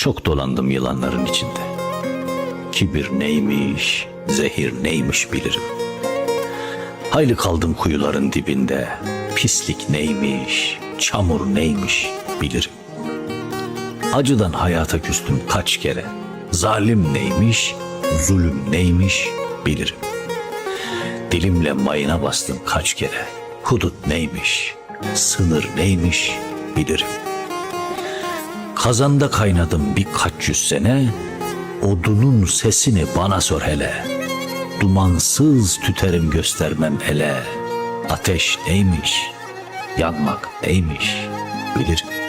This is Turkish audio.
Çok dolandım yılanların içinde. Kibir neymiş, zehir neymiş bilirim. Hayli kaldım kuyuların dibinde. Pislik neymiş, çamur neymiş bilirim. Acıdan hayata küstüm kaç kere. Zalim neymiş, zulüm neymiş bilirim. Dilimle mayına bastım kaç kere. Hudut neymiş, sınır neymiş bilirim. Kazanda kaynadım birkaç yüz sene, odunun sesini bana sor hele. Dumansız tüterim göstermem ele. Ateş neymiş, yanmak neymiş bilirim.